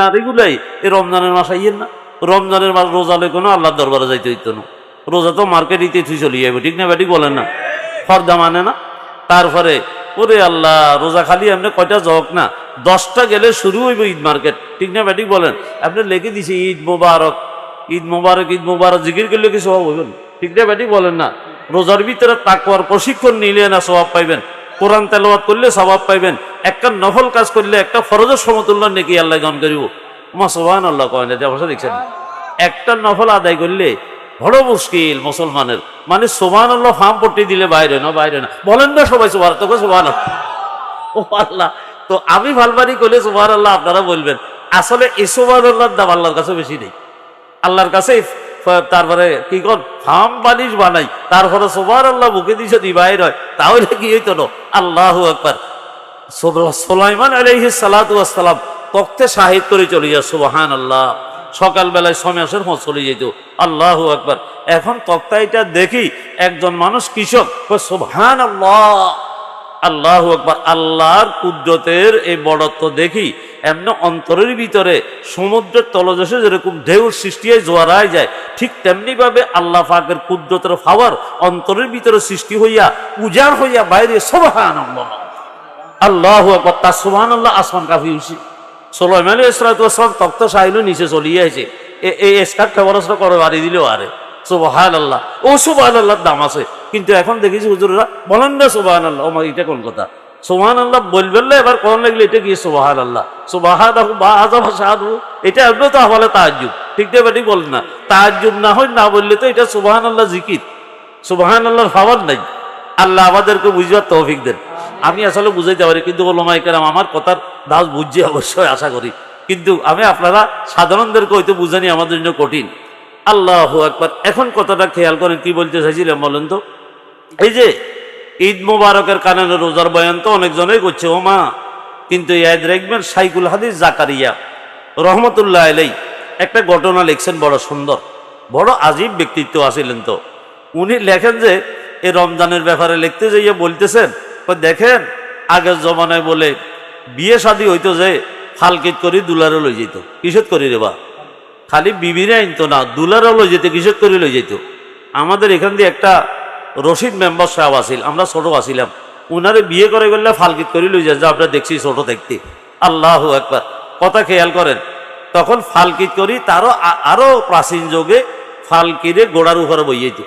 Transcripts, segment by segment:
নারীগুলাই এই রমজানের মাস আইয়েন না। রমজানের মাস রোজা কোনো আল্লাহ দরবারে যাইতে হইতো না। রোজা তো মার্কেটিতে তুই চলে যাবে ঠিক না ব্যাটি বলেন না? ফর্দা মানে না? তারপরে, ওরে আল্লাহ, রোজা খালি আপনি কয়টা জক না? দশটা গেলে শুরু হইব ঈদ মার্কেট, ঠিক না ব্যাটি বলেন? আপনি লিখে দিছে, ঈদ মোবারক। ঈদ মোবারক ঈদ মোবারক, জিকির করলে কি স্বভাব হইবেন? ঠিক না ব্যাটি বলেন না? রোজার ভিতরে তাকুয়ার প্রশিক্ষণ নিলে না স্বভাব পাইবেন। কোরআন তেলাওয়াত করলে স্বভাব পাইবেন। একটা নফল কাজ করলে একটা ফরজের সমতুল্য নাকি আল্লাহ গান করিব। মা আল্লাহ কয় না অবশ্য দেখছেন? একটা নফল আদায় করলে বড় মুশকিল মুসলমানের। মানে সোহান আল্লাহ ফার্ম পট্টি দিলে বাইরে না বাইরে না। বলেন না সবাই সোহান তোকে সোহান ও আল্লাহ, তো আমি ভালবারি করলে সোহান আল্লাহ আপনারা বলবেন। আসলে এই সোহান আল্লাহর দাম আল্লাহর কাছে বেশি নেই। আল্লাহর কাছে তারপরে কি কর? ফার্ম বালিশ বানাই। তারপরে সোবার আল্লাহ বুকে দিছে, দি বাইর হয়। তাহলে কি হইতো না? আল্লাহ একবার সোলাইমান আলহি সালাতাম তক্তে শাহিদ করে চলে যায় সুবাহান আল্লাহ সকালবেলায় সমেশের মত চলে যেত। আল্লাহ একবার এখন তক্তাইটা দেখি একজন মানুষ কৃষক সুবহান আল্লাহ আল্লাহ আকবার। আল্লাহর কুদ্রতের এই বড়ত্ব দেখি এমন অন্তরের ভিতরে সমুদ্রের তলদেশে যেরকম ঢেউর সৃষ্টি হয়, জোয়ারায় যায়, ঠিক তেমনি ভাবে আল্লাহ ফাঁকের কুদ্রতের ফাওয়ার অন্তরের ভিতরে সৃষ্টি হইয়া, উজাড় হইয়া বাইরে সোবাহান আল্লাহ তার সোহান আল্লাহ আসমান কাফি উঠছি সোলাইমান ইসরাতাম তক্ত সাহিল নিচে চলিয়ে আছে এই এসকারটা বরসটা করে বাড়ি দিলেও আরে সুবাহান আল্লাহ ও সুবাহান আল্লাহর দাম আছে। কিন্তু এখন দেখেছি হুজুররা বলেন না সুবাহান আল্লাহ আমার এটা কোন কথা? সুবাহান আল্লাহ বলবেন না, এবার কোন লাগলে এটা কি সুবাহান আল্লাহ এটা এমনি তো হলে তাহাজুব ঠিক না বেটি বলেন না তাহাজুব না হয় না বললে তো এটা সুবাহান আল্লাহ জিকির। সুবাহান আল্লাহর খাবার নাই। আল্লাহ আমাদেরকে বুঝবার তৌফিক দেন। আমি আসলে বুঝাইতে পারি, কিন্তু ওলামা কেরাম আমার কথার দাস বুঝছি অবশ্যই আশা করি। কিন্তু আমি আপনারা সাধারণদেরকে হয়তো বুঝানি আমাদের জন্য কঠিন। আল্লাহ একবার এখন কথাটা খেয়াল করেন, কি বলতে চাইছিলাম বলেন তো? এই যে ঈদ মোবারকের কারণে রোজার বয়ান তো অনেকজনেই করছে, ও মা। কিন্তু ইয়াদ রাখবেন সাইকুল হাদিস জাকারিয়া রহমতুল্লাহ আলাই একটা ঘটনা লিখছেন, বড় সুন্দর। বড় আজীব ব্যক্তিত্ব আসিলেন তো। উনি লেখেন যে এই রমজানের ব্যাপারে লিখতে যাইয়ে বলতেছেন দেখেন, আগের জমানায় বলে, বিয়ে শাদী হইতো যে, ফালকিত করি দুলারে লই যেত কিসের করি রে বা? খালি বিবিরে আনতো না, দুলারও লই যেত কিসের করে লই যেত আমাদের এখান দিয়ে একটা রশিদ মেম্বার সাহেব আসিল আমরা ছোট আসিলাম উনারে বিয়ে করে গেলে ফালকিত করে লই যা আমরা দেখছি ছোট দেখতে। আল্লাহ একবার কথা খেয়াল করেন, তখন ফালকিত করি, তারও আ- আরও প্রাচীন যুগে ফালকিরে গোড়ার উপরে বই যেত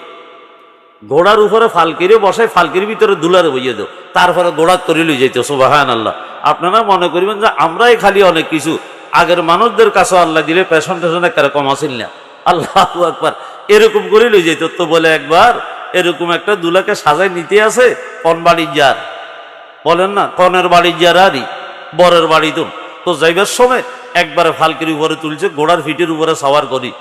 ঘোড়ার উপরে ফালকিরে বসায় ফালকির ভিতরে দুলারে বইয়ে দেও। তারপরে গোড়াত করে লই যাইতো সুবাহান আল্লাহ আপনারা মনে করিবেন যে আমরাই খালি অনেক কিছু। আগের মানুষদের কাছে আল্লাহ দিলে পেছন টেশন একটা কম আসিল না। আল্লাহ একবার এরকম করে লই যাইতো, তো বলে একবার, এরকম একটা দুলাকে সাজাই নিতে আছে কন বাড়ির যার বলেন না, কনের বাড়ির যার আরই? বরের বাড়ি তো। তো যাইবার সময় একবারে ফালকির উপরে তুলছে, ঘোড়ার ফিটের উপরে সাওয়ার করি।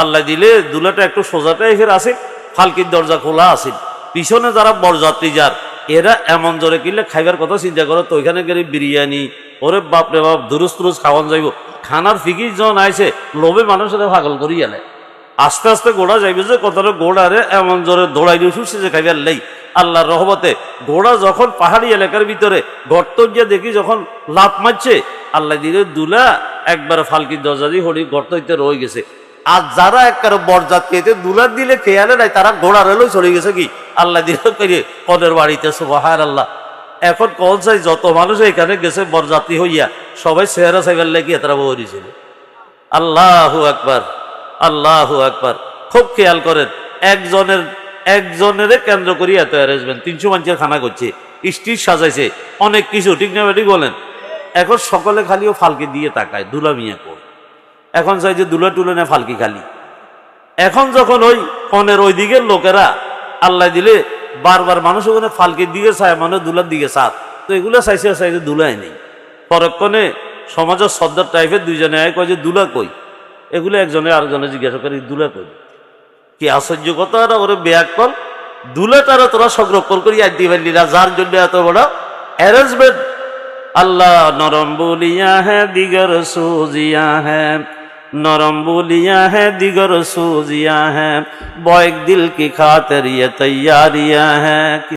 আল্লাহ দিলে দুলাটা একটু সোজা টাইপের আছে ফালকির দরজা খোলা আছে। পিছনে যারা বরযাত্রী যার, এরা এমন জোরে কিনলে খাইবার কথা চিন্তা করো, তো ওইখানে গেলে বিরিয়ানি, ওরে বাপরে বাপ, দুরুস তুরুস খাওয়ান যাইব। খানার ফিকির যখন আইছে, লোভে মানুষের পাগল করি গেলে আস্তে আস্তে গোড়া যাইবে যে কতটা গোড়ারে এমন জোরে দৌড়াই দিয়ে শুনছে যে খাইবার লেই। আল্লাহর রহমতে ঘোড়া যখন পাহাড়ি এলাকার ভিতরে গর্ত গিয়ে দেখি যখন লাভ মারছে, আল্লাহ দিলে দুলা, একবার ফালকির দরজা দিয়ে হরি গর্ত হইতে রয়ে গেছে। আর যারা একবার বরযাত্রী এতে দুলার দিলে খেয়ালে নাই, তারা ঘোড়ার এলো চলে গেছে কি? আল্লাহ দিলে করে কদের বাড়িতে সুবাহার আল্লাহ এখন কল চাই, যত মানুষ এখানে গেছে বরযাত্রী হইয়া, সবাই চেহারা সাইবার লেগে তারা বহরিছিল আল্লাহ আকবার আল্লাহ আকবার। খুব খেয়াল করেন, একজনের একজনের কেন্দ্র করি এত অ্যারেঞ্জমেন্ট তিনশো মানুষের খানা করছে, স্টিচ সাজাইছে, অনেক কিছু, ঠিক না ঠিক বলেন। এখন সকলে খালিও ফালকে দিয়ে তাকায়, দুলা মিয়া কর এখন চাই যে দুলা টুলে না ফালকি খালি। এখন যখন ওই কনের ওই দিকের লোকেরা আল্লাহ দিলে বারবার মানুষ ওখানে ফালকির দিকে চায় মানে দুলার দিকে চাপ তো এগুলো চাইছে চাইছে দুলাই নেই। পরক্ষণে সমাজের সর্দার টাইপের দুইজনে আয় কয় যে দুলা কই? এগুলো একজনে আরেকজনে জিজ্ঞাসা করে দুলা কই? কি আশ্চর্য কথা না ওরে ব্যাকল দুলে তারা তোরা সংরক্ষণ করি আর দিবেন লীলা যার জন্য এত বড় অ্যারেঞ্জমেন্ট আল্লাহ নরম বলিয়া হ্যাঁ দিগর সুজিয়া হ্যাঁ নরম বলিয়া হ্যাঁ দিগর সুজিয়া হ্যাঁ বয়েক দিল কি খাতের ইয়ে তৈয়ারিয়া হ্যাঁ